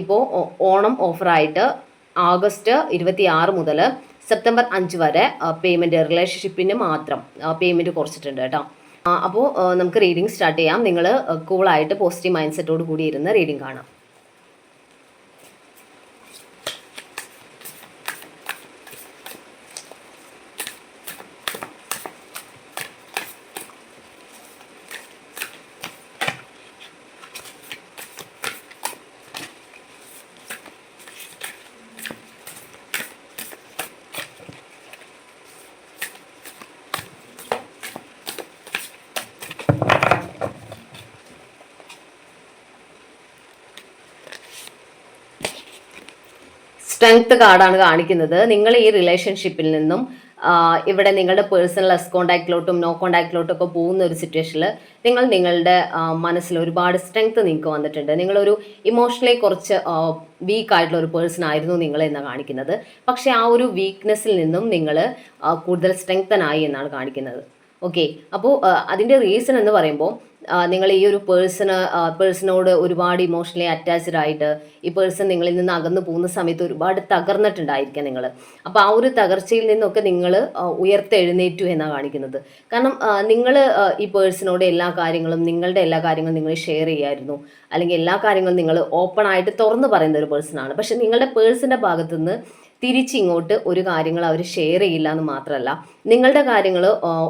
ഇപ്പോൾ ഓണം ഓഫറായിട്ട് ആഗസ്റ്റ് ഇരുപത്തി ആറ് മുതൽ സെപ്റ്റംബർ അഞ്ച് വരെ പേയ്മെന്റ് റിലേഷൻഷിപ്പിന് മാത്രം പേയ്മെന്റ് കുറച്ചിട്ടുണ്ട് കേട്ടോ. അപ്പോൾ നമുക്ക് റീഡിംഗ് സ്റ്റാർട്ട് ചെയ്യാം. നിങ്ങൾ കൂളായിട്ട് പോസിറ്റീവ് മൈൻഡ് സെറ്റോട് കൂടി ഇരുന്ന് റീഡിംഗ് കാണാം. സ്ട്രെങ്ത് കാർഡാണ് കാണിക്കുന്നത്. നിങ്ങൾ ഈ റിലേഷൻഷിപ്പിൽ നിന്നും ഇവിടെ നിങ്ങളുടെ പേഴ്സണൽ എസ് കോണ്ടാക്റ്റിലോട്ടും നോ കോണ്ടാക്റ്റിലോട്ടും ഒക്കെ പോകുന്ന ഒരു സിറ്റുവേഷനിൽ നിങ്ങൾ നിങ്ങളുടെ മനസ്സിൽ ഒരുപാട് സ്ട്രെങ്ത് നിങ്ങൾക്ക് വന്നിട്ടുണ്ട്. നിങ്ങളൊരു ഇമോഷണലി കുറച്ച് വീക്ക് ആയിട്ടുള്ള ഒരു പേഴ്സൺ ആയിരുന്നു നിങ്ങൾ എന്നാണ് കാണിക്കുന്നത്. പക്ഷേ ആ ഒരു വീക്ക്നെസ്സിൽ നിന്നും നിങ്ങൾ കൂടുതൽ സ്ട്രെങ്തനായി എന്നാണ് കാണിക്കുന്നത്. ഓക്കെ അപ്പോൾ അതിന്റെ റീസൺ എന്ന് പറയുമ്പോൾ നിങ്ങൾ ഈ ഒരു പേഴ്സണ് പേഴ്സണോട് ഒരുപാട് ഇമോഷണലി അറ്റാച്ച്ഡ് ആയിട്ട് ഈ പേഴ്സൺ നിങ്ങളിൽ നിന്ന് അകന്നു പോകുന്ന സമയത്ത് ഒരുപാട് തകർന്നിട്ടുണ്ടായിരിക്കാം നിങ്ങൾ അപ്പോൾ ആ ഒരു തകർച്ചയിൽ നിന്നൊക്കെ നിങ്ങൾ ഉയർത്തെഴുന്നേറ്റു എന്നാണ് കാണിക്കുന്നത്. കാരണം നിങ്ങൾ ഈ പേഴ്സണോട് എല്ലാ കാര്യങ്ങളും നിങ്ങളുടെ എല്ലാ കാര്യങ്ങളും നിങ്ങൾ ഷെയർ ചെയ്യായിരുന്നു. അല്ലെങ്കിൽ എല്ലാ കാര്യങ്ങളും നിങ്ങൾ ഓപ്പൺ ആയിട്ട് തുറന്നു പറയുന്ന ഒരു പേഴ്സണാണ്. പക്ഷെ നിങ്ങളുടെ പേഴ്സന്റെ ഭാഗത്തുനിന്ന് തിരിച്ചിങ്ങോട്ട് ഒരു കാര്യങ്ങൾ അവർ ഷെയർ ചെയ്യില്ല എന്ന് മാത്രമല്ല നിങ്ങളുടെ കാര്യങ്ങൾ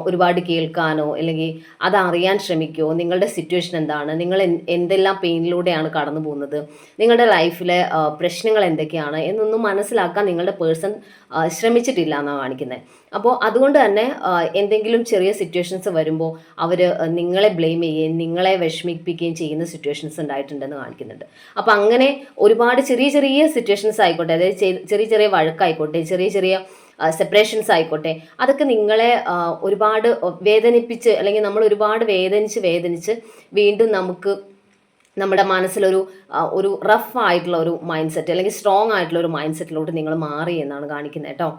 ഒരുപാട് കേൾക്കാനോ അല്ലെങ്കിൽ അത് അറിയാൻ ശ്രമിക്കുമോ നിങ്ങളുടെ സിറ്റുവേഷൻ എന്താണ് നിങ്ങൾ എന്തെല്ലാം പെയിനിലൂടെയാണ് കടന്നു പോകുന്നത് നിങ്ങളുടെ ലൈഫിലെ പ്രശ്നങ്ങൾ എന്തൊക്കെയാണ് എന്നൊന്നും മനസ്സിലാക്കാൻ നിങ്ങളുടെ പേഴ്സൺ ശ്രമിച്ചിട്ടില്ല എന്നാണ് കാണിക്കുന്നത് അപ്പോൾ അതുകൊണ്ട് തന്നെ എന്തെങ്കിലും ചെറിയ സിറ്റുവേഷൻസ് വരുമ്പോൾ അവർ നിങ്ങളെ ബ്ലെയിം ചെയ്യുകയും നിങ്ങളെ വിഷമിപ്പിക്കുകയും ചെയ്യുന്ന സിറ്റുവേഷൻസ് ഉണ്ടായിട്ടുണ്ടെന്ന് കാണിക്കുന്നുണ്ട്. അപ്പോൾ അങ്ങനെ ഒരുപാട് ചെറിയ ചെറിയ സിറ്റുവേഷൻസ് ആയിക്കോട്ടെ അതായത് ചെറിയ ചെറിയ വഴക്കായിക്കോട്ടെ ചെറിയ ചെറിയ സെപ്പറേഷൻസ് ആയിക്കോട്ടെ അതൊക്കെ നിങ്ങളെ ഒരുപാട് വേദനിപ്പിച്ച് അല്ലെങ്കിൽ നമ്മൾ ഒരുപാട് വേദനിച്ച് വേദനിച്ച് വീണ്ടും നമുക്ക് നമ്മുടെ മനസ്സിലൊരു ഒരു റഫ് ആയിട്ടുള്ള ഒരു മൈൻഡ് സെറ്റ് അല്ലെങ്കിൽ സ്ട്രോങ് ആയിട്ടുള്ള ഒരു മൈൻഡ് സെറ്റിലോട്ട് നിങ്ങൾ മാറി എന്നാണ് കാണിക്കുന്നത് കേട്ടോ.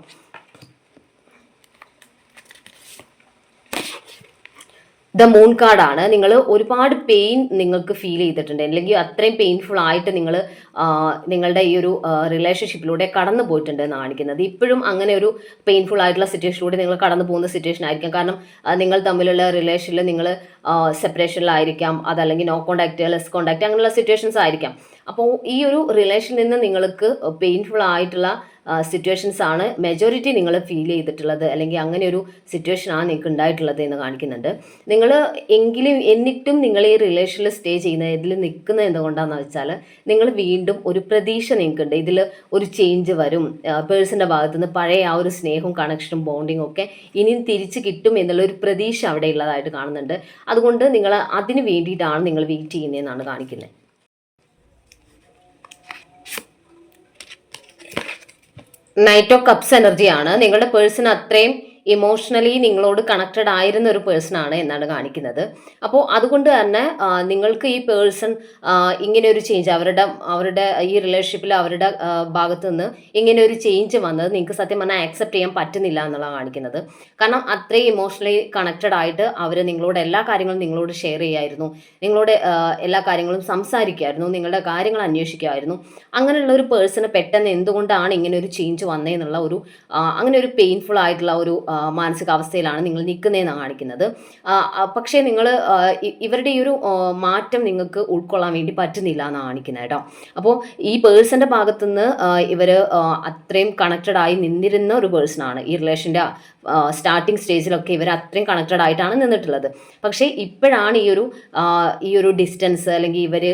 ദ മൂൺ കാർഡാണ് നിങ്ങൾ ഒരുപാട് പെയിൻ നിങ്ങൾക്ക് ഫീൽ ചെയ്തിട്ടുണ്ട്. അല്ലെങ്കിൽ അത്രയും പെയിൻഫുൾ ആയിട്ട് നിങ്ങൾ നിങ്ങളുടെ ഈ ഒരു റിലേഷൻഷിപ്പിലൂടെ കടന്നു പോയിട്ടുണ്ട് കാണിക്കുന്നത് ഇപ്പോഴും അങ്ങനെ ഒരു പെയിൻഫുൾ ആയിട്ടുള്ള സിറ്റുവേഷനിലൂടെ നിങ്ങൾ കടന്നു പോകുന്ന സിറ്റുവേഷൻ ആയിരിക്കാം. കാരണം നിങ്ങൾ തമ്മിലുള്ള റിലേഷനിൽ നിങ്ങൾ സെപ്പറേഷനിലായിരിക്കാം അതല്ലെങ്കിൽ നോ കോണ്ടാക്ട് ലെസ് കോണ്ടാക്ട് അങ്ങനെയുള്ള സിറ്റുവേഷൻസ് ആയിരിക്കാം. അപ്പോൾ ഈ ഒരു റിലേഷനിൽ നിന്ന് നിങ്ങൾക്ക് പെയിൻഫുൾ ആയിട്ടുള്ള സിറ്റുവേഷൻസ് ആണ് മെജോറിറ്റി നിങ്ങൾ ഫീൽ ചെയ്തിട്ടുള്ളത്. അല്ലെങ്കിൽ അങ്ങനെ ഒരു സിറ്റുവേഷൻ ആണ് നിങ്ങൾക്ക് ഉണ്ടായിട്ടുള്ളത് എന്ന് കാണിക്കുന്നുണ്ട്. നിങ്ങൾ എങ്കിലും എന്നിട്ടും നിങ്ങൾ ഈ റിലേഷനിൽ സ്റ്റേ ചെയ്യുന്ന ഇതിൽ നിൽക്കുന്നത് എന്തുകൊണ്ടാണെന്ന് വെച്ചാൽ നിങ്ങൾ വീണ്ടും ഒരു പ്രതീക്ഷ നിങ്ങൾക്കുണ്ട്. ഇതിൽ ഒരു ചേഞ്ച് വരും. പേഴ്സന്റെ ഭാഗത്തുനിന്ന് പഴയ ആ ഒരു സ്നേഹവും കണക്ഷനും ബോണ്ടിങ്ങും ഒക്കെ ഇനിയും തിരിച്ച് കിട്ടും എന്നുള്ള ഒരു പ്രതീക്ഷ അവിടെ ഉള്ളതായിട്ട് കാണുന്നുണ്ട്. അതുകൊണ്ട് നിങ്ങൾ അതിന് വേണ്ടിയിട്ടാണ് നിങ്ങൾ വെയിറ്റ് ചെയ്യുന്നതെന്നാണ് കാണിക്കുന്നത് നൈറ്റ് ഓഫ് കപ്സ് എനർജിയാണ് നിങ്ങളുടെ പേഴ്സൺ അത്രയും ഇമോഷണലി നിങ്ങളോട് കണക്റ്റഡ് ആയിരുന്ന ഒരു പേഴ്സൺ ആണ് എന്നാണ് കാണിക്കുന്നത്. അപ്പോൾ അതുകൊണ്ട് തന്നെ നിങ്ങൾക്ക് ഈ പേഴ്സൺ ഇങ്ങനെ ഒരു ചേഞ്ച് അവരുടെ അവരുടെ ഈ റിലേഷൻഷിപ്പിൽ അവരുടെ ഭാഗത്തു നിന്ന് ഇങ്ങനെ ഒരു ചേഞ്ച് വന്നത് നിങ്ങൾക്ക് സത്യം പറഞ്ഞാൽ ആക്സെപ്റ്റ് ചെയ്യാൻ പറ്റുന്നില്ല എന്നുള്ളതാണ് കാണിക്കുന്നത്. കാരണം അത്രയും ഇമോഷണലി കണക്റ്റഡ് ആയിട്ട് അവർ നിങ്ങളോട് എല്ലാ കാര്യങ്ങളും നിങ്ങളോട് ഷെയർ ചെയ്യായിരുന്നു. നിങ്ങളോട് എല്ലാ കാര്യങ്ങളും സംസാരിക്കുമായിരുന്നു നിങ്ങളുടെ കാര്യങ്ങൾ അന്വേഷിക്കുമായിരുന്നു. അങ്ങനെയുള്ള ഒരു പേഴ്സണ് പെട്ടെന്ന് എന്തുകൊണ്ടാണ് ഇങ്ങനെ ഒരു ചേഞ്ച് വന്നതെന്നുള്ള ഒരു അങ്ങനെ ഒരു പെയിൻഫുൾ ആയിട്ടുള്ള ഒരു മാനസികാവസ്ഥയിലാണ് നിങ്ങൾ നിൽക്കുന്നതെന്ന് കാണിക്കുന്നത്. പക്ഷേ നിങ്ങൾ ഇവരുടെ ഈ ഒരു മാറ്റം നിങ്ങൾക്ക് ഉൾക്കൊള്ളാൻ വേണ്ടി പറ്റുന്നില്ല എന്ന് കാണിക്കുന്നത് കേട്ടോ. അപ്പോൾ ഈ പേഴ്സന്റെ ഭാഗത്തുനിന്ന് ഇവർ അത്രയും കണക്റ്റഡ് ആയി നിന്നിരുന്ന ഒരു പേഴ്സണാണ് ഈ റിലേഷന്റെ സ്റ്റാർട്ടിങ് സ്റ്റേജിലൊക്കെ ഇവർ അത്രയും കണക്റ്റഡ് ആയിട്ടാണ് നിന്നിട്ടുള്ളത്. പക്ഷേ ഇപ്പോഴാണ് ഈ ഒരു ഈ ഒരു ഡിസ്റ്റൻസ് അല്ലെങ്കിൽ ഇവർ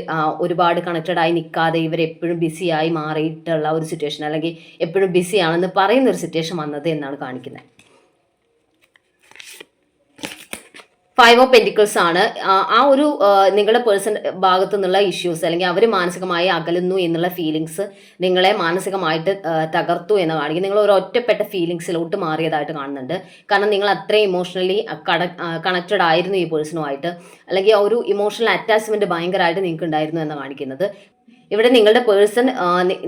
ഒരുപാട് കണക്റ്റഡ് ആയി നിൽക്കാതെ ഇവർ എപ്പോഴും ബിസിയായി മാറിയിട്ടുള്ള ഒരു സിറ്റുവേഷൻ അല്ലെങ്കിൽ എപ്പോഴും ബിസിയാണെന്ന് പറയുന്ന ഒരു സിറ്റുവേഷൻ വന്നത് എന്നാണ് കാണിക്കുന്നത്. ഫൈവ് ഓഫ് പെന്റിക്കിൾസ് ആണ്. ആ ഒരു നിങ്ങളുടെ പേഴ്സൺ ഭാഗത്തു നിന്നുള്ള ഇഷ്യൂസ് അല്ലെങ്കിൽ അവർ മാനസികമായി അകലുന്നു എന്നുള്ള ഫീലിങ്സ് നിങ്ങളെ മാനസികമായിട്ട് തകർത്തു എന്ന് കാണിക്കും നിങ്ങൾ ഒരു ഒറ്റപ്പെട്ട ഫീലിങ്സിലോട്ട് മാറിയതായിട്ട് കാണുന്നുണ്ട്. കാരണം നിങ്ങൾ അത്രയും ഇമോഷണലി കണക്റ്റഡ് ആയിരുന്നു ഈ പേഴ്സണുമായിട്ട് അല്ലെങ്കിൽ ഒരു ഇമോഷണൽ അറ്റാച്ച്മെന്റ് ഭയങ്കരമായിട്ട് നിങ്ങൾക്ക് ഉണ്ടായിരുന്നു എന്ന് കാണിക്കുന്നത്. ഇവിടെ നിങ്ങളുടെ പേഴ്സൺ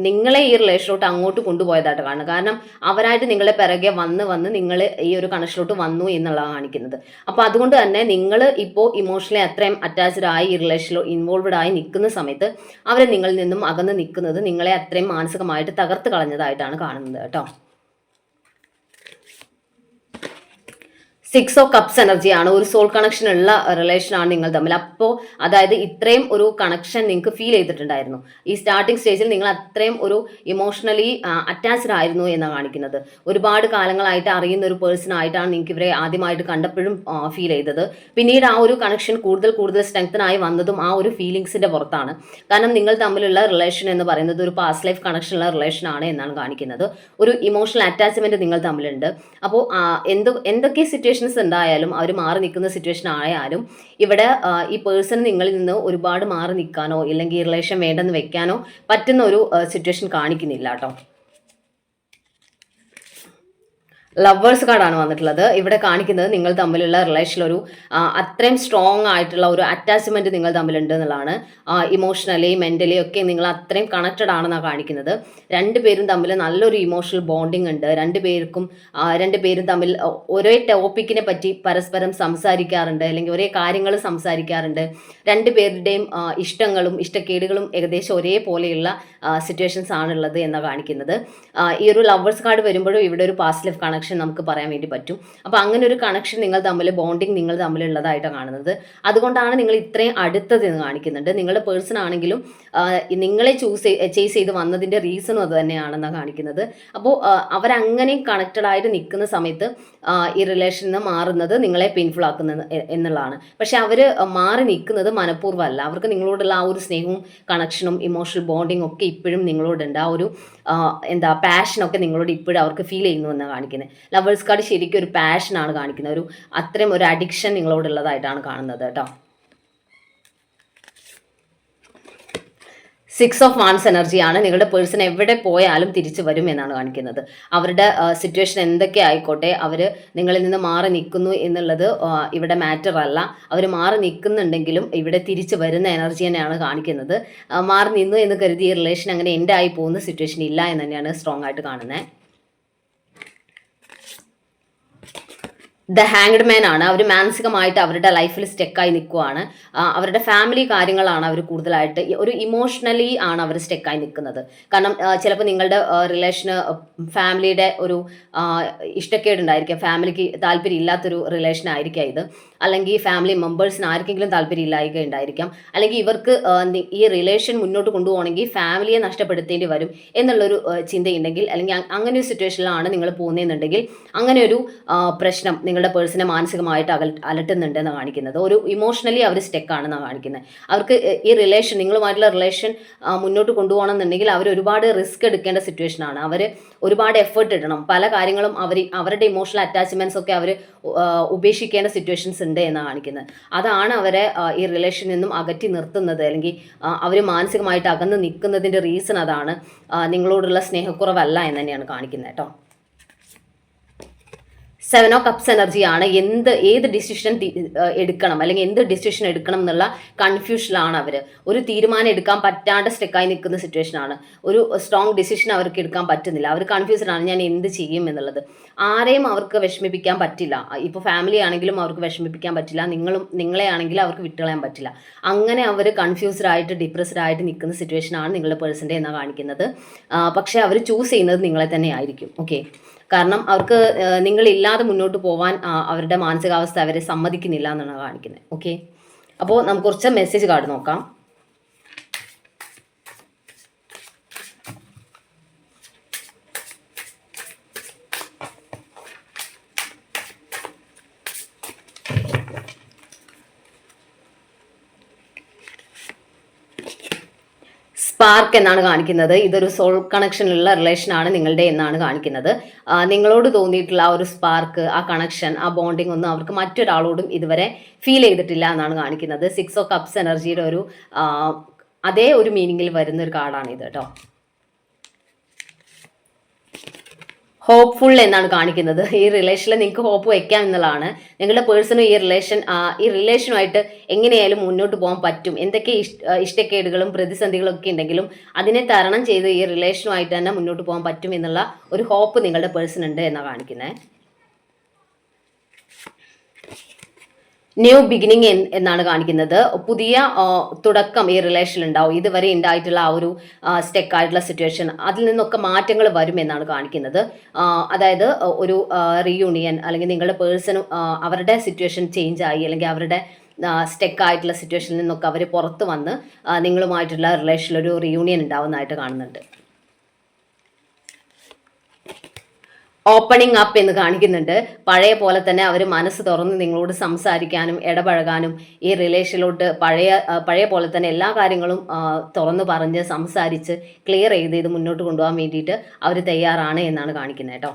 നിങ്ങളെ ഈ റിലേഷനിലോട്ട് അങ്ങോട്ട് കൊണ്ടുപോയതായിട്ട് കാണുന്നത്. കാരണം അവരായിട്ട് നിങ്ങളുടെ പിറകെ വന്ന് വന്ന് നിങ്ങൾ ഈ ഒരു കണക്ഷനിലോട്ട് വന്നു എന്നുള്ളതാണ് കാണിക്കുന്നത്. അപ്പോൾ അതുകൊണ്ട് തന്നെ നിങ്ങൾ ഇപ്പോൾ ഇമോഷണലി അത്രയും അറ്റാച്ച്ഡ് ആയി ഈ റിലേഷനിലോ ഇൻവോൾവഡ് ആയി നിൽക്കുന്ന സമയത്ത് അവരെ നിങ്ങളിൽ നിന്നും അകന്ന് നിൽക്കുന്നത് നിങ്ങളെ അത്രയും മാനസികമായിട്ട് തകർത്ത് കളഞ്ഞതായിട്ടാണ് കാണുന്നത് കേട്ടോ. സിക്സ് ഓഫ് കപ്സ് എനർജിയാണ് ഒരു സോൾ കണക്ഷൻ ഉള്ള റിലേഷൻ ആണ് നിങ്ങൾ തമ്മിൽ. അപ്പോൾ അതായത് ഇത്രയും ഒരു കണക്ഷൻ നിങ്ങൾക്ക് ഫീൽ ചെയ്തിട്ടുണ്ടായിരുന്നു. ഈ സ്റ്റാർട്ടിംഗ് സ്റ്റേജിൽ നിങ്ങൾ അത്രയും ഒരു ഇമോഷണലി അറ്റാച്ച്ഡ് ആയിരുന്നു എന്നാണ് കാണിക്കുന്നത്. ഒരുപാട് കാലങ്ങളായിട്ട് അറിയുന്ന ഒരു പേഴ്സൺ ആയിട്ടാണ് നിങ്ങൾക്ക് ഇവരെ ആദ്യമായിട്ട് കണ്ടപ്പോഴും ഫീൽ ചെയ്തത്. പിന്നീട് ആ ഒരു കണക്ഷൻ കൂടുതൽ കൂടുതൽ സ്ട്രെങ്തൻ ആയി വന്നതും ആ ഒരു ഫീലിങ്സിന്റെ പുറത്താണ്. കാരണം നിങ്ങൾ തമ്മിലുള്ള റിലേഷൻ എന്ന് പറയുന്നത് ഒരു പാസ്റ്റ് ലൈഫ് കണക്ഷനുള്ള റിലേഷൻ ആണ് എന്നാണ് കാണിക്കുന്നത്. ഒരു ഇമോഷണൽ അറ്റാച്ച്മെന്റ് നിങ്ങൾ തമ്മിലുണ്ട്. അപ്പോൾ എന്ത് എന്തൊക്കെ സിറ്റുവേഷൻസ് ഉണ്ടായാലും അവർ മാറി നിൽക്കുന്ന സിറ്റുവേഷൻ ആയാലും ഇവിടെ ഈ പേഴ്സൺ നിങ്ങളിൽ നിന്ന് ഒരുപാട് മാറി നിൽക്കാനോ ഇല്ലെങ്കിൽ റിലേഷൻ വേണ്ടെന്ന് വെക്കാനോ പറ്റുന്ന ഒരു സിറ്റുവേഷൻ കാണിക്കുന്നില്ല കേട്ടോ. ലവേഴ്സ് കാർഡാണ് വന്നിട്ടുള്ളത്. ഇവിടെ കാണിക്കുന്നത് നിങ്ങൾ തമ്മിലുള്ള റിലേഷനിൽ ഒരു അത്രയും സ്ട്രോങ് ആയിട്ടുള്ള ഒരു അറ്റാച്ച്മെന്റ് നിങ്ങൾ തമ്മിലുണ്ട് എന്നുള്ളതാണ്. ഇമോഷണലി മെന്റലി ഒക്കെ നിങ്ങൾ അത്രയും കണക്റ്റഡ് ആണെന്നാണ് കാണിക്കുന്നത്. രണ്ടുപേരും തമ്മിൽ നല്ലൊരു ഇമോഷണൽ ബോണ്ടിങ് ഉണ്ട്. രണ്ടുപേർക്കും രണ്ടുപേരും തമ്മിൽ ഒരേ ടോപ്പിക്കിനെ പറ്റി പരസ്പരം സംസാരിക്കാറുണ്ട്. അല്ലെങ്കിൽ ഒരേ കാര്യങ്ങൾ സംസാരിക്കാറുണ്ട്. രണ്ടുപേരുടെയും ഇഷ്ടങ്ങളും ഇഷ്ടക്കേടുകളും ഏകദേശം ഒരേപോലെയുള്ള സിറ്റുവേഷൻസ് ആണുള്ളത് എന്നാണ് കാണിക്കുന്നത്. ഈ ഒരു ലവേഴ്സ് കാർഡ് വരുമ്പോഴും ഇവിടെ ഒരു പാസ്റ്റ് ലൈഫ് കണക്ഷൻ നമുക്ക് പറയാൻ വേണ്ടി പറ്റും. അപ്പോൾ അങ്ങനെ ഒരു കണക്ഷൻ നിങ്ങൾ തമ്മിൽ ബോണ്ടിങ് നിങ്ങൾ തമ്മിലുള്ളതായിട്ടാണ് കാണുന്നത്. അതുകൊണ്ടാണ് നിങ്ങൾ ഇത്രയും അടുത്തത് എന്ന് കാണിക്കുന്നുണ്ട്. നിങ്ങളുടെ പേഴ്സൺ ആണെങ്കിലും നിങ്ങളെ ചൂസ് ചേസ് ചെയ്ത് വന്നതിന്റെ റീസണും അത് തന്നെയാണെന്നാണ് കാണിക്കുന്നത്. അപ്പോൾ അവരങ്ങനെ കണക്റ്റഡ് ആയിട്ട് നിൽക്കുന്ന സമയത്ത് ഈ റിലേഷൻ നിന്ന് മാറുന്നത് നിങ്ങളെ പെയിൻഫുൾ ആക്കുന്നത് എ- എന്നുള്ളതാണ്. പക്ഷെ അവർ മാറി നിൽക്കുന്നത് മനഃപൂർവമല്ല. അവർക്ക് നിങ്ങളോടുള്ള ആ ഒരു സ്നേഹവും കണക്ഷനും ഇമോഷണൽ ബോണ്ടിങ് ഒക്കെ ഇപ്പോഴും നിങ്ങളോടുണ്ട്. ആ ഒരു എന്താ പാഷനൊക്കെ നിങ്ങളോട് ഇപ്പോഴും അവർക്ക് ഫീൽ ചെയ്യുന്നു എന്നാണ് കാണിക്കുന്നത്. ലവേഴ്സ് കാർഡ് ശരിക്കും ഒരു പാഷനാണ് കാണിക്കുന്നത്. ഒരു അത്രയും ഒരു അഡിക്ഷൻ നിങ്ങളോടുള്ളതായിട്ടാണ് കാണുന്നത് കേട്ടോ. സിക്സ് ഓഫ് വാൺസ് എനർജിയാണ് നിങ്ങളുടെ പേഴ്സൺ എവിടെ പോയാലും തിരിച്ചു വരും എന്നാണ് കാണിക്കുന്നത്. അവരുടെ സിറ്റുവേഷൻ എന്തൊക്കെ ആയിക്കോട്ടെ അവർ നിങ്ങളിൽ നിന്ന് മാറി നിൽക്കുന്നു എന്നുള്ളത് ഇവിടെ മാറ്റർ അല്ല. അവർ മാറി നിൽക്കുന്നുണ്ടെങ്കിലും ഇവിടെ തിരിച്ചു വരുന്ന എനർജി തന്നെയാണ് കാണിക്കുന്നത്. മാറി നിന്നു എന്ന് കരുതി ഈ റിലേഷൻ അങ്ങനെ എൻഡായി പോകുന്ന സിറ്റുവേഷൻ ഇല്ല എന്ന് തന്നെയാണ് സ്ട്രോങ് ആയിട്ട് കാണുന്നത്. ദ ഹാങ്ഡ് മാൻ ആണ്. അവർ മാനസികമായിട്ട് അവരുടെ ലൈഫിൽ സ്റ്റെക്കായി നിൽക്കുവാണ് അവരുടെ ഫാമിലി കാര്യങ്ങളാണ് അവർ കൂടുതലായിട്ട് ഒരു ഇമോഷണലി ആണ് അവർ സ്റ്റെക്കായി നിൽക്കുന്നത് കാരണം ചിലപ്പോൾ നിങ്ങളുടെ റിലേഷന് ഫാമിലിയുടെ ഒരു ഇഷ്ടക്കേടുണ്ടായിരിക്കാം. ഫാമിലിക്ക് താല്പര്യം ഇല്ലാത്തൊരു റിലേഷൻ ആയിരിക്കാം ഇത്. അല്ലെങ്കിൽ ഫാമിലി മെമ്പേഴ്സിന് ആർക്കെങ്കിലും താല്പര്യം ഇല്ലായ്ക ഉണ്ടായിരിക്കാം അല്ലെങ്കിൽ ഇവർക്ക് ഈ റിലേഷൻ മുന്നോട്ട് കൊണ്ടുപോകണമെങ്കിൽ ഫാമിലിയെ നഷ്ടപ്പെടുത്തേണ്ടി വരും എന്നുള്ളൊരു ചിന്തയുണ്ടെങ്കിൽ അല്ലെങ്കിൽ അങ്ങനെ ഒരു സിറ്റുവേഷനിലാണ് നിങ്ങൾ പോകുന്നതെന്നുണ്ടെങ്കിൽ അങ്ങനെ ഒരു പ്രശ്നം നിങ്ങളുടെ പേഴ്സണെ മാനസികമായിട്ട് അകൽ അലട്ടുന്നുണ്ടെന്ന് കാണിക്കുന്നത്. ഒരു ഇമോഷണലി അവർ സ്റ്റെക്കാണെന്നാണ് കാണിക്കുന്നത്. അവർക്ക് ഈ റിലേഷൻ നിങ്ങളുമായിട്ടുള്ള റിലേഷൻ മുന്നോട്ട് കൊണ്ടുപോകണമെന്നുണ്ടെങ്കിൽ അവർ ഒരുപാട് റിസ്ക് എടുക്കേണ്ട സിറ്റുവേഷനാണ് അവർ ഒരുപാട് എഫേർട്ട് ഇടണം. പല കാര്യങ്ങളും അവർ അവരുടെ ഇമോഷണൽ അറ്റാച്ച്മെന്റ്സ് ഒക്കെ അവർ ഉപേക്ഷിക്കേണ്ട സിറ്റുവേഷൻസ് ഉണ്ട് എന്നാണ് കാണിക്കുന്നത്. അതാണ് അവരെ ഈ റിലേഷനിൽ നിന്നും അകറ്റി നിർത്തുന്നത്. അല്ലെങ്കിൽ അവർ മാനസികമായിട്ട് അകന്ന് നിൽക്കുന്നതിന്റെ റീസൺ അതാണ് നിങ്ങളോടുള്ള സ്നേഹക്കുറവല്ല എന്ന് തന്നെയാണ് കാണിക്കുന്നത് കേട്ടോ. സെവൻ ഓ കപ്സ് എനർജിയാണ് എന്ത് ഏത് ഡിസിഷൻ എടുക്കണം? അല്ലെങ്കിൽ എന്ത് ഡിസിഷൻ എടുക്കണം എന്നുള്ള കൺഫ്യൂഷനിലാണ് അവർ ഒരു തീരുമാനം എടുക്കാൻ പറ്റാണ്ട് സ്റ്റെക്കായി നിൽക്കുന്ന സിറ്റുവേഷനാണ് ഒരു സ്ട്രോങ് ഡിസിഷൻ അവർക്ക് എടുക്കാൻ പറ്റുന്നില്ല. അവർ കൺഫ്യൂസ്ഡ് ആണ് ഞാൻ എന്ത് ചെയ്യും എന്നുള്ളത്. ആരെയും അവർക്ക് വിഷമിപ്പിക്കാൻ പറ്റില്ല. ഇപ്പോൾ ഫാമിലി ആണെങ്കിലും അവർക്ക് വിഷമിപ്പിക്കാൻ പറ്റില്ല. നിങ്ങളും നിങ്ങളെ ആണെങ്കിലും അവർക്ക് വിട്ടുകളയാൻ പറ്റില്ല. അങ്ങനെ അവർ കൺഫ്യൂസ്ഡ് ആയിട്ട് ഡിപ്രസ്ഡ് ആയിട്ട് നിൽക്കുന്ന സിറ്റുവേഷനാണ് നിങ്ങളുടെ പേഴ്സന്റെ എന്നാണ് കാണിക്കുന്നത്. പക്ഷേ അവർ ചൂസ് ചെയ്യുന്നത് നിങ്ങളെ തന്നെ ആയിരിക്കും. ഓക്കെ കാരണം അവർക്ക് നിങ്ങൾ ഇല്ലാതെ മുന്നോട്ട് പോകാൻ അവരുടെ മാനസികാവസ്ഥ അവരെ സമ്മതിക്കുന്നില്ല എന്നാണ് കാണിക്കുന്നത് ഓക്കെ അപ്പോൾ നമുക്ക് കുറച്ച് മെസ്സേജ് കാർഡ് നോക്കാം. സ്പാർക്ക് എന്നാണ് കാണിക്കുന്നത്. ഇതൊരു സോൾ കണക്ഷനുള്ള ആണ് നിങ്ങളുടെ എന്നാണ് കാണിക്കുന്നത്. നിങ്ങളോട് തോന്നിയിട്ടുള്ള ആ ഒരു സ്പാർക്ക് ആ കണക്ഷൻ ആ ബോണ്ടിങ് ഒന്നും അവർക്ക് മറ്റൊരാളോടും ഇതുവരെ ഫീൽ ചെയ്തിട്ടില്ല എന്നാണ് കാണിക്കുന്നത്. സിക്സ് ഓഫ് കപ്സ് എനർജിയുടെ ഒരു അതേ ഒരു മീനിങ്ങിൽ വരുന്ന ഒരു കാർഡാണ് ഇത് കേട്ടോ ഹോപ്പ്ഫുൾ എന്നാണ് കാണിക്കുന്നത്. ഈ റിലേഷനിൽ നിങ്ങൾക്ക് ഹോപ്പ് വെക്കാം എന്നുള്ളതാണ്. നിങ്ങളുടെ പേഴ്സണും ഈ റിലേഷൻ ഈ റിലേഷനുമായിട്ട് എങ്ങനെയായാലും മുന്നോട്ട് പോകാൻ പറ്റും. എന്തൊക്കെ ഇഷ്- ഇഷ്ടക്കേടുകളും പ്രതിസന്ധികളും ഒക്കെ ഉണ്ടെങ്കിലും അതിനെ തരണം ചെയ്ത് ഈ റിലേഷനുമായിട്ട് തന്നെ മുന്നോട്ട് പോകാൻ പറ്റും എന്നുള്ള ഒരു ഹോപ്പ് നിങ്ങളുടെ പേഴ്സൺ ഉണ്ട് എന്നാണ് കാണിക്കുന്നത്. ന്യൂ ബിഗിനിങ് എന്നാണ് കാണിക്കുന്നത്. പുതിയ തുടക്കം ഈ റിലേഷനിൽ ഉണ്ടാവും ഇതുവരെ ഉണ്ടായിട്ടുള്ള ആ ഒരു സ്റ്റെക്ക് ആയിട്ടുള്ള സിറ്റുവേഷൻ അതിൽ നിന്നൊക്കെ മാറ്റങ്ങൾ വരും എന്നാണ് കാണിക്കുന്നത്. അതായത് ഒരു റീയൂണിയൻ അല്ലെങ്കിൽ നിങ്ങളുടെ പേഴ്സണും അവരുടെ സിറ്റുവേഷൻ ചേഞ്ച് ആയി അല്ലെങ്കിൽ അവരുടെ സ്റ്റെക്ക് ആയിട്ടുള്ള സിറ്റുവേഷനിൽ നിന്നൊക്കെ അവർ പുറത്ത് വന്ന് നിങ്ങളുമായിട്ടുള്ള റിലേഷനിൽ ഒരു റീയൂണിയൻ ഉണ്ടാവുന്നതായിട്ട് കാണുന്നുണ്ട്. ഓപ്പണിംഗ് അപ്പ് എന്ന് കാണിക്കുന്നുണ്ട്. പഴയ പോലെ തന്നെ അവർ മനസ്സ് തുറന്ന് നിങ്ങളോട് സംസാരിക്കാനും ഇടപഴകാനും ഈ റിലേഷനിലോട്ട് പഴയ പഴയ പോലെ തന്നെ എല്ലാ കാര്യങ്ങളും തുറന്ന് പറഞ്ഞ് സംസാരിച്ച് ക്ലിയർ ചെയ്ത് ഇത് മുന്നോട്ട് കൊണ്ടുപോകാൻ വേണ്ടിയിട്ട് അവർ തയ്യാറാണ് എന്നാണ് കാണിക്കുന്നത് കേട്ടോ.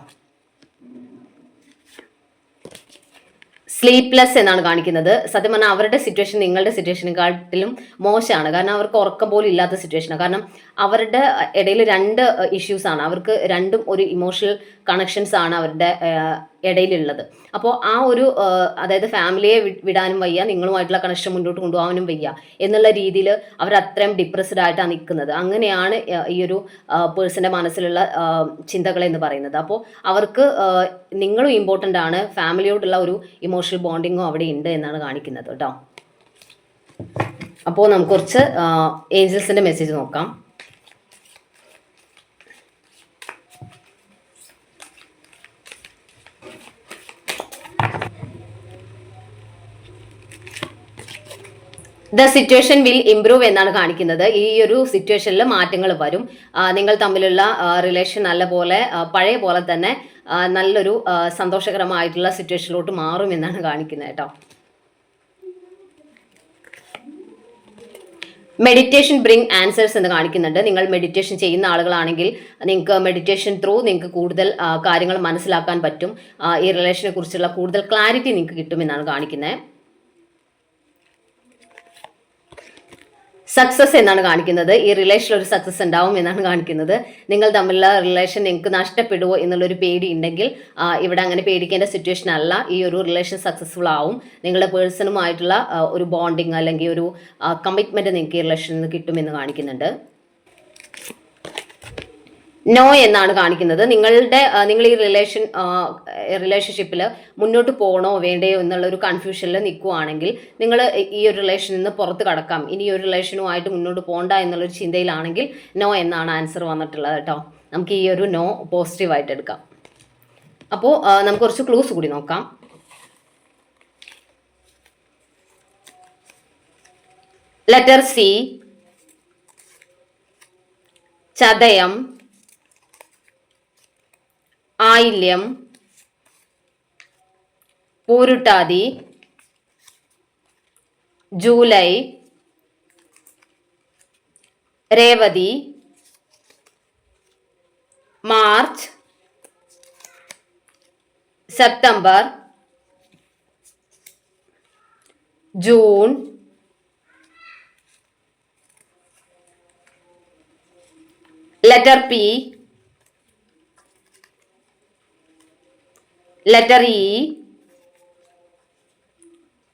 സ്ലീപ്ലെസ് എന്നാണ് കാണിക്കുന്നത്. സത്യം പറഞ്ഞാൽ അവരുടെ സിറ്റുവേഷൻ നിങ്ങളുടെ സിറ്റുവേഷനെക്കാട്ടിലും മോശമാണ്. കാരണം അവർക്ക് ഉറക്കം പോലും ഇല്ലാത്ത സിറ്റുവേഷനാണ് കാരണം അവരുടെ ഇടയിൽ രണ്ട് ഇഷ്യൂസ് ആണ്. അവർക്ക് രണ്ടും ഒരു ഇമോഷണൽ കണക്ഷൻസ് ആണ് അവരുടെ ഇടയിലുള്ളത്. അപ്പോൾ ആ ഒരു അതായത് ഫാമിലിയെ വിടാനും വയ്യ നിങ്ങളുമായിട്ടുള്ള കണക്ഷൻ മുന്നോട്ട് കൊണ്ടുപോകാനും വയ്യ എന്നുള്ള രീതിയിൽ അവർ അത്രയും ഡിപ്രസ്ഡ് ആയിട്ടാണ് നിൽക്കുന്നത്. അങ്ങനെയാണ് ഈ ഒരു പേഴ്സന്റെ മനസ്സിലുള്ള ചിന്തകൾ എന്ന് പറയുന്നത്. അപ്പോൾ അവർക്ക് നിങ്ങളും ഇമ്പോർട്ടന്റ് ആണ്. ഫാമിലിയോടുള്ള ഒരു ഇമോഷണൽ ബോണ്ടിങ്ങും അവിടെ ഉണ്ട് എന്നാണ് കാണിക്കുന്നത് കേട്ടോ അപ്പോൾ നമുക്ക് കുറച്ച് ഏഞ്ചൽസിന്റെ മെസ്സേജ് നോക്കാം. ദ സിറ്റുവേഷൻ വിൽ ഇംപ്രൂവ് എന്നാണ് കാണിക്കുന്നത്. ഈ ഒരു സിറ്റുവേഷനിൽ മാറ്റങ്ങൾ വരും. നിങ്ങൾ തമ്മിലുള്ള റിലേഷൻ നല്ല പോലെ പഴയ പോലെ തന്നെ നല്ലൊരു സന്തോഷകരമായിട്ടുള്ള സിറ്റുവേഷനിലോട്ട് മാറും എന്നാണ് കാണിക്കുന്നത് കേട്ടോ. മെഡിറ്റേഷൻ ബ്രിങ് ആൻസേഴ്സ് എന്ന് കാണിക്കുന്നുണ്ട്. നിങ്ങൾ മെഡിറ്റേഷൻ ചെയ്യുന്ന ആളുകളാണെങ്കിൽ നിങ്ങൾക്ക് മെഡിറ്റേഷൻ ത്രൂ നിങ്ങൾക്ക് കൂടുതൽ കാര്യങ്ങൾ മനസ്സിലാക്കാൻ പറ്റും. ഈ റിലേഷനെ കുറിച്ചുള്ള കൂടുതൽ ക്ലാരിറ്റി നിങ്ങൾക്ക് കിട്ടുമെന്നാണ് കാണിക്കുന്നത്. സക്സസ് എന്നാണ് കാണിക്കുന്നത്. ഈ റിലേഷൻ ഒരു സക്സസ് ഉണ്ടാവും എന്നാണ് കാണിക്കുന്നത്. നിങ്ങൾ തമ്മിലുള്ള റിലേഷൻ നിങ്ങൾക്ക് നഷ്ടപ്പെടുമോ എന്നുള്ളൊരു പേടി ഉണ്ടെങ്കിൽ ഇവിടെ അങ്ങനെ പേടിക്കേണ്ട സിറ്റുവേഷൻ അല്ല. ഈ ഒരു റിലേഷൻ സക്സസ്ഫുൾ ആവും. നിങ്ങളുടെ പേഴ്സണുമായിട്ടുള്ള ഒരു ബോണ്ടിങ് അല്ലെങ്കിൽ ഒരു കമ്മിറ്റ്മെന്റ് നിങ്ങൾക്ക് ഈ റിലേഷനിൽ നിന്ന് കിട്ടുമെന്ന് കാണിക്കുന്നുണ്ട്. നോ എന്നാണ് കാണിക്കുന്നത്. നിങ്ങളുടെ നിങ്ങൾ ഈ റിലേഷൻ റിലേഷൻഷിപ്പിൽ മുന്നോട്ട് പോകണോ വേണ്ടയോ എന്നുള്ള ഒരു കൺഫ്യൂഷനിൽ നിൽക്കുവാണെങ്കിൽ നിങ്ങൾ ഈ ഒരു റിലേഷനിൽ നിന്ന് പുറത്ത് കടക്കാം. ഇനി ഒരു റിലേഷനുമായിട്ട് മുന്നോട്ട് പോകണ്ട എന്നുള്ളൊരു ചിന്തയിലാണെങ്കിൽ നോ എന്നാണ് ആൻസർ വന്നിട്ടുള്ളത് കേട്ടോ. നമുക്ക് ഈ ഒരു നോ പോസിറ്റീവായിട്ട് എടുക്കാം. അപ്പോൾ നമുക്ക് കുറച്ച് ക്ലൂസ് കൂടി നോക്കാം. Letter C Chathayam. Ayilyam Pooruttathi July Revathi March September June letter P letter E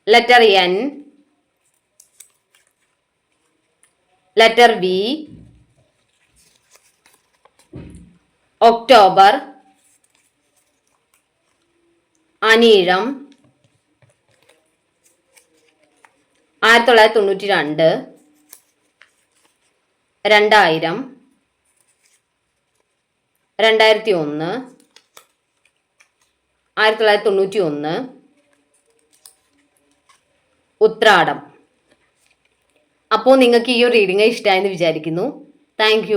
letter N letter V, October Anizham. ആയിരത്തി തൊള്ളായിരത്തി തൊണ്ണൂറ്റി രണ്ട് രണ്ടായിരം. രണ്ടായിരത്തി ഒന്ന് ആയിരത്തി തൊള്ളായിരത്തി തൊണ്ണൂറ്റി ഒന്ന് ഉത്രാടം. അപ്പോൾ നിങ്ങൾക്ക് ഈ ഒരു റീഡിങ് ഇഷ്ടമായെന്ന് വിചാരിക്കുന്നു. താങ്ക്